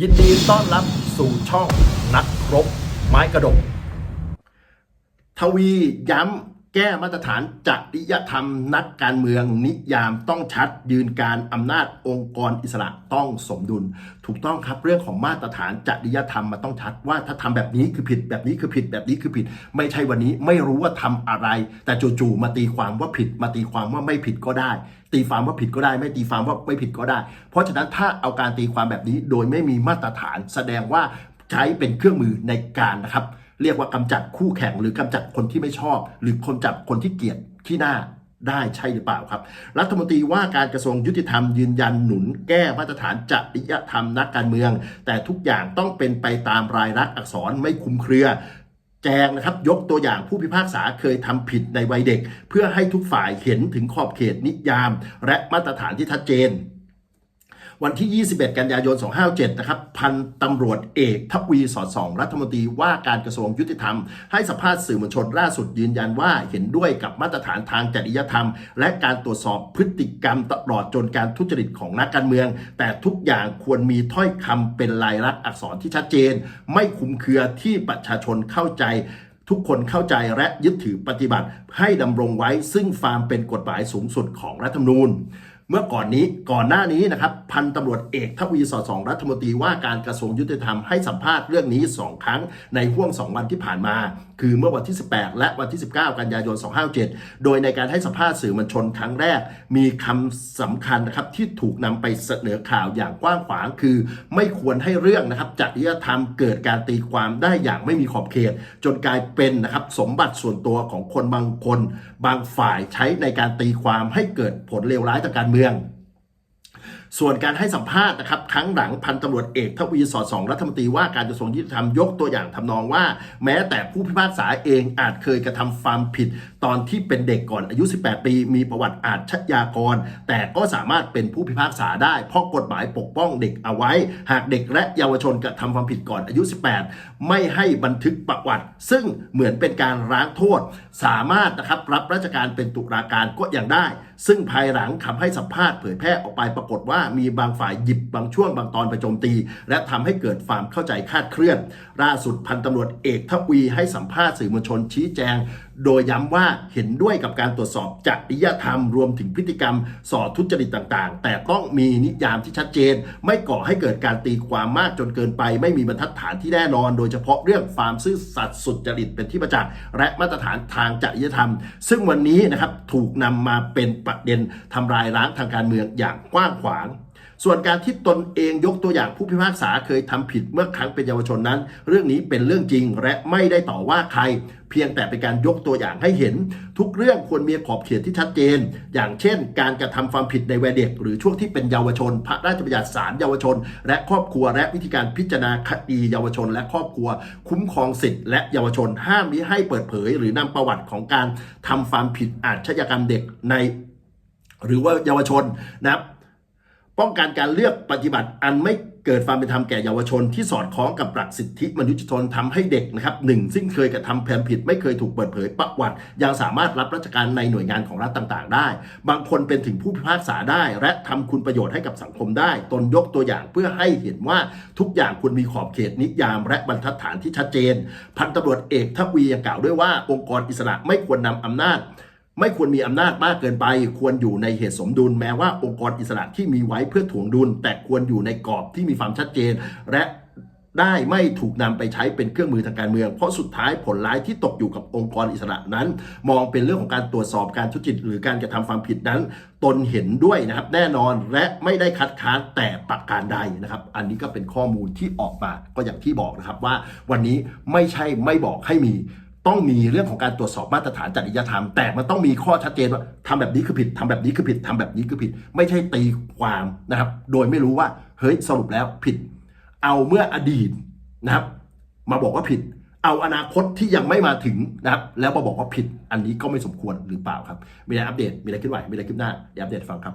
ยินดีต้อนรับสู่ช่องนักรบไม้กระดก ทวีย้ำ แก้มาตรฐานจริยธรรมนักการเมืองนิยามต้องชัด ยืนการอำนาจองค์กรอิสระต้องสมดุล ถูกต้องครับเรื่องของมาตรฐานจริยธรรมมันต้องชัดว่าถ้าทำแบบนี้คือผิดแบบนี้คือผิดแบบนี้คือผิด ไม่ใช่วันนี้ไม่รู้ว่าทำอะไร แต่จู่ๆมาตีความว่าผิด มาตีความว่าไม่ผิดก็ได้ ตีความว่าผิดก็ได้ ไม่ตีความว่าไม่ผิดก็ได้ เพราะฉะนั้นถ้าเอาการตีความแบบนี้โดยไม่มีมาตรฐาน แสดงว่าใช้เป็นเครื่องมือในการนะครับ เรียกว่ากำจัดคู่แข่งหรือกำจัดคนที่ไม่ชอบ หรือคนจับคนที่เกลียดที่หน้าได้ใช่หรือเปล่าครับ รัฐมนตรีว่าการกระทรวงยุติธรรมยืนยันหนุนแก้มาตรฐานจริยธรรมนักการเมือง แต่ทุกอย่างต้องเป็นไปตามรายลักษณ์อักษรไม่คลุมเครือ แจงนะครับยกตัวอย่างผู้พิพากษาเคยทำผิดในวัยเด็ก เพื่อให้ทุกฝ่ายเห็นถึงขอบเขตนิยาม และมาตรฐานที่ชัดเจน วันที่ 21 กันยายน 257 นะครับ พันตำรวจเอกทวีสอดส่อง รัฐมนตรีว่าการกระทรวงยุติธรรม ให้สัมภาษณ์สื่อมวลชนล่าสุดยืนยันว่าเห็นด้วยกับมาตรฐานทางจริยธรรม และการตรวจสอบพฤติกรรมตลอดจนการทุจริตของนักการเมือง แต่ทุกอย่างควรมีถ้อยคำเป็นลายลักษณ์อักษรที่ชัดเจน ไม่คลุมเครือที่ประชาชนเข้าใจทุกคนเข้าใจและยึดถือปฏิบัติให้ดำรงไว้ซึ่งความเป็นกฎหมายสูงสุดของรัฐธรรมนูญ เมื่อก่อนนี้ก่อนหน้านี้นะครับ พันตำรวจเอกทวีสอดสองรัฐมนตรีว่าการกระทรวงยุติธรรมให้สัมภาษณ์เรื่องนี้ 2 ครั้งในห่วง 2 วันที่ผ่านมา คือเมื่อวันที่ 18 และวันที่ 19 กันยายน 257 โดยในการให้สัมภาษณ์สื่อมวลชนครั้งแรก มีคำสำคัญนะครับที่ถูกนำไปเสนอข่าวอย่างกว้างขวาง คือ ไม่ควรให้เรื่องนะครับจริยธรรมเกิดการตีความได้อย่างไม่มีขอบเขต จนกลายเป็นนะครับสมบัติส่วนตัวของคนบางคน บางฝ่ายใช้ในการตีความให้เกิดผลเลวร้ายทางการเมือง goyang ส่วนการให้สัมภาษณ์นะครับครั้งหลังพันตำรวจเอกทวีสอดสองรัฐมนตรีว่าการกระทรวงยุติธรรมยกตัวอย่างทำนองว่า แม้แต่ผู้พิพากษาเองอาจเคยกระทำความผิด ตอนที่เป็นเด็กก่อนอายุ 18 ปี มีประวัติอาชญากร แต่ก็สามารถเป็นผู้พิพากษาได้ เพราะกฎหมายปกป้องเด็กเอาไว้ หากเด็กและเยาวชนกระทำความผิดก่อนอายุ 18 ไม่ให้บันทึกประวัติ ซึ่งเหมือนเป็นการล้างโทษ สามารถนะครับรับราชการเป็นตุลาการก็ยังได้ ซึ่งภายหลังคำให้สัมภาษณ์เผยแพร่ออกไปปรากฏว่ามีบางฝ่ายหยิบบางช่วงบางตอนไปโจมตี และทำให้เกิดความเข้าใจคาดเคลื่อนล่าสุดพันตำรวจเอกทวีให้สัมภาษณ์สื่อมวลชนชี้แจงโดยย้ำว่าเห็นด้วยกับการตรวจสอบจริยธรรมรวมถึงพฤติกรรมสอทุจริตต่างๆ แต่ต้องมีนิยามที่ชัดเจน ไม่ก่อให้เกิดการตีความมากจนเกินไป ไม่มีบรรทัดฐานที่แน่นอน โดยเฉพาะเรื่องความซื่อสัตย์สุจริตเป็นที่ประจักษ์และมาตรฐานทางจริยธรรม ซึ่งวันนี้นะครับถูกนำมาเป็นประเด็นทำลายล้างทางการเมืองอย่างกว้างขวาง ส่วนการที่ตนเองยกตัวอย่างผู้พิพากษาเคยทำผิดเมื่อครั้งเป็นเยาวชนนั้น เรื่องนี้เป็นเรื่องจริงและไม่ได้ต่อว่าใคร เพียงแต่เป็นการยกตัวอย่างให้เห็น ทุกเรื่องควรมีขอบเขตที่ชัดเจน อย่างเช่น การกระทำความผิดในวัยเด็ก หรือช่วงที่เป็นเยาวชน พระราชบัญญัติศาลเยาวชน และครอบครัวและวิธีการพิจารณาคดีเยาวชน และครอบครัว คุ้มครองสิทธิและเยาวชนห้ามมิให้เปิดเผย หรือนำประวัติของการทำความผิดอาชญากรรมเด็กในหรือว่าเยาวชนนะครับ ป้องกันการเลือกปฏิบัติอันไม่เกิดความเป็นธรรมแก่เยาวชนที่สอดคล้องกับหลักสิทธิมนุษยชนทำให้เด็กนะครับหนึ่งซึ่งเคยกระทำแผนผิด ไม่เคยถูกเปิดเผยประวัติ ยังสามารถรับราชการในหน่วยงานของรัฐต่างๆ ได้ บางคนเป็นถึงผู้พิพากษาได้ และทำคุณประโยชน์ให้กับสังคมได้ ตนยกตัวอย่างเพื่อให้เห็นว่าทุกอย่างควรมีขอบเขตนิยาม และบรรทัดฐานที่ชัดเจน พันตำรวจเอกทวียังกล่าวด้วยว่าองค์กรอิสระไม่ควรนำอำนาจ ไม่ควรมีอำนาจมากเกินไป ควรอยู่ในเหตุสมดุล แม้ว่าองค์กรอิสระที่มีไว้เพื่อถ่วงดุล แต่ควรอยู่ในกรอบที่มีความชัดเจน และได้ไม่ถูกนำไปใช้เป็นเครื่องมือทางการเมือง เพราะสุดท้ายผลร้ายที่ตกอยู่กับองค์กรอิสระนั้น มองเป็นเรื่องของการตรวจสอบการทุจริตหรือการกระทำความผิดนั้น ตนเห็นด้วยนะครับแน่นอนและไม่ได้คัดค้านแต่ประการใดนะครับ อันนี้ก็เป็นข้อมูลที่ออกมาก็อย่างที่บอกนะครับว่าวันนี้ไม่ใช่ไม่บอกให้มี ต้องมีเรื่องของการตรวจสอบมาตรฐานจริยธรรม แต่มันต้องมีข้อชัดเจนว่าทำแบบนี้คือผิดทำแบบนี้คือผิดทำแบบนี้คือผิด ไม่ใช่ตีความนะครับ โดยไม่รู้ว่าเฮ้ยสรุปแล้วผิด เอาเมื่ออดีตนะครับ มาบอกว่าผิด เอาอนาคตที่ยังไม่มาถึงนะครับ แล้วมาบอกว่าผิด อันนี้ก็ไม่สมควรหรือเปล่าครับ มีอะไรอัปเดตมีอะไรขึ้นไหวมีอะไรขึ้นหน้าเดี๋ยวอัปเดตฟังครับ